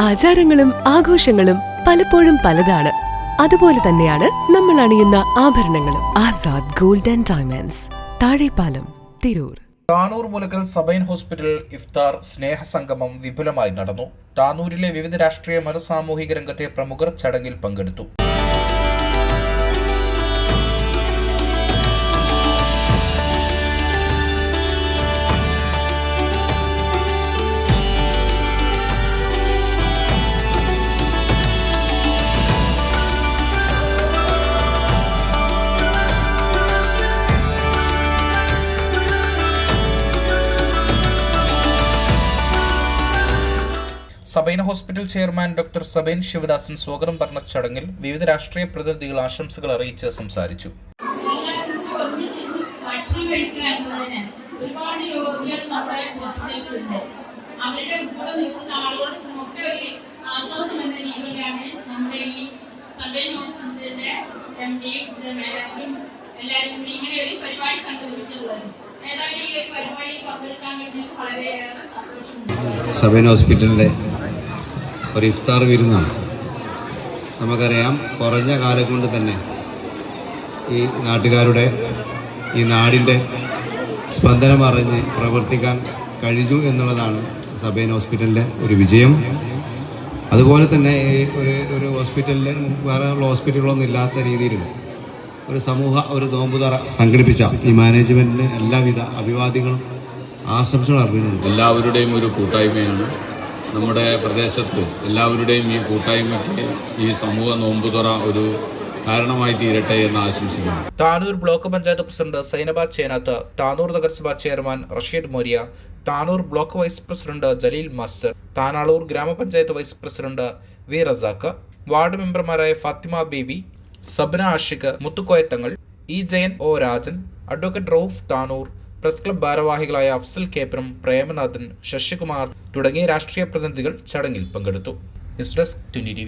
ആചാരങ്ങളും ആഘോഷങ്ങളും പലപ്പോഴും പലതാണ്. അതുപോലെ തന്നെയാണ് നമ്മൾ അണിയുന്ന ആഭരണങ്ങളും. Azad golden diamonds. Thazhepalam Tirur. Tanur Mulakkal Sabine hospital ഇഫ്താർ സ്നേഹസംഗമം വിപുലമായി നടന്നു. താനൂരിലെ വിവിധ രാഷ്ട്രീയ മത സാമൂഹിക രംഗത്തെ പ്രമുഖർ ചടങ്ങിൽ പങ്കെടുത്തു. Sabina hospital chairman doctor Sabine Sivadasan സ്വാഗതം പറഞ്ഞ ചടങ്ങിൽ വിവിധ രാഷ്ട്രീയ പ്രതിനിധികൾ ആശംസകൾ അറിയിച്ച് സംസാരിച്ചു. ഒരുപാട് ഒരു രീതിയിലാണ് നമ്മുടെ പരിപാടി സന്തോഷമുണ്ട് സബൈൻ ഹോസ്പിറ്റലിന്റെ ഒരു ഇഫ്താർ വിരുന്നാണ്. നമുക്കറിയാം കുറഞ്ഞ കാലം കൊണ്ട് തന്നെ ഈ നാട്ടുകാരുടെ ഈ നാടിന്റെ സ്പന്ദനം അറിഞ്ഞ് പ്രവർത്തിക്കാൻ കഴിഞ്ഞു എന്നുള്ളതാണ് സബേൻ ഹോസ്പിറ്റലിന്റെ ഒരു വിജയം. അതുപോലെ തന്നെ ഒരു ഒരു ഹോസ്പിറ്റലിൽ വേറെ ഹോസ്പിറ്റലുകളൊന്നും ഇല്ലാത്ത രീതിയിൽ ഒരു സമൂഹ ഒരു നോമ്പുതറ സംഘടിപ്പിച്ച ഈ മാനേജ്മെന്റിന് എല്ലാവിധ അഭിവാദ്യങ്ങളും ആശംസകൾ അറിഞ്ഞിട്ടുണ്ട് എല്ലാവരുടെയും ഒരു കൂട്ടായ്മയാണ് നമ്മുടെ പ്രദേശത്ത് എല്ലാവരുടെയും ഈ കൂട്ടായ്മയ്ക്ക് ഈ സമൂഹ നോമ്പുതുറ ഒരു കാരണമായി തീരട്ടെ എന്ന് ആശംസിക്കുന്നു. താനൂർ ബ്ലോക്ക് പഞ്ചായത്ത് പ്രസിഡന്റ് സൈനബ ചേനാത്ത് താനൂർ നഗരസഭാ chairman Rasheed Moriya Tanur block vice president Jaleel master Tanalur ഗ്രാമപഞ്ചായത്ത് vice president V Razak ward മെമ്പർമാരായ Fathima Baby Sabna Ashiq Muthukoyathangal E Jayan O Rajan advocate Rauf Tanur press club ഭാരവാഹികളായ അഫ്സൽ കേപ്രം പ്രേമനാഥൻ ശശികുമാർ തുടങ്ങിയ രാഷ്ട്രീയ പ്രതിനിധികൾ ചടങ്ങിൽ പങ്കെടുത്തു. News desk twenty T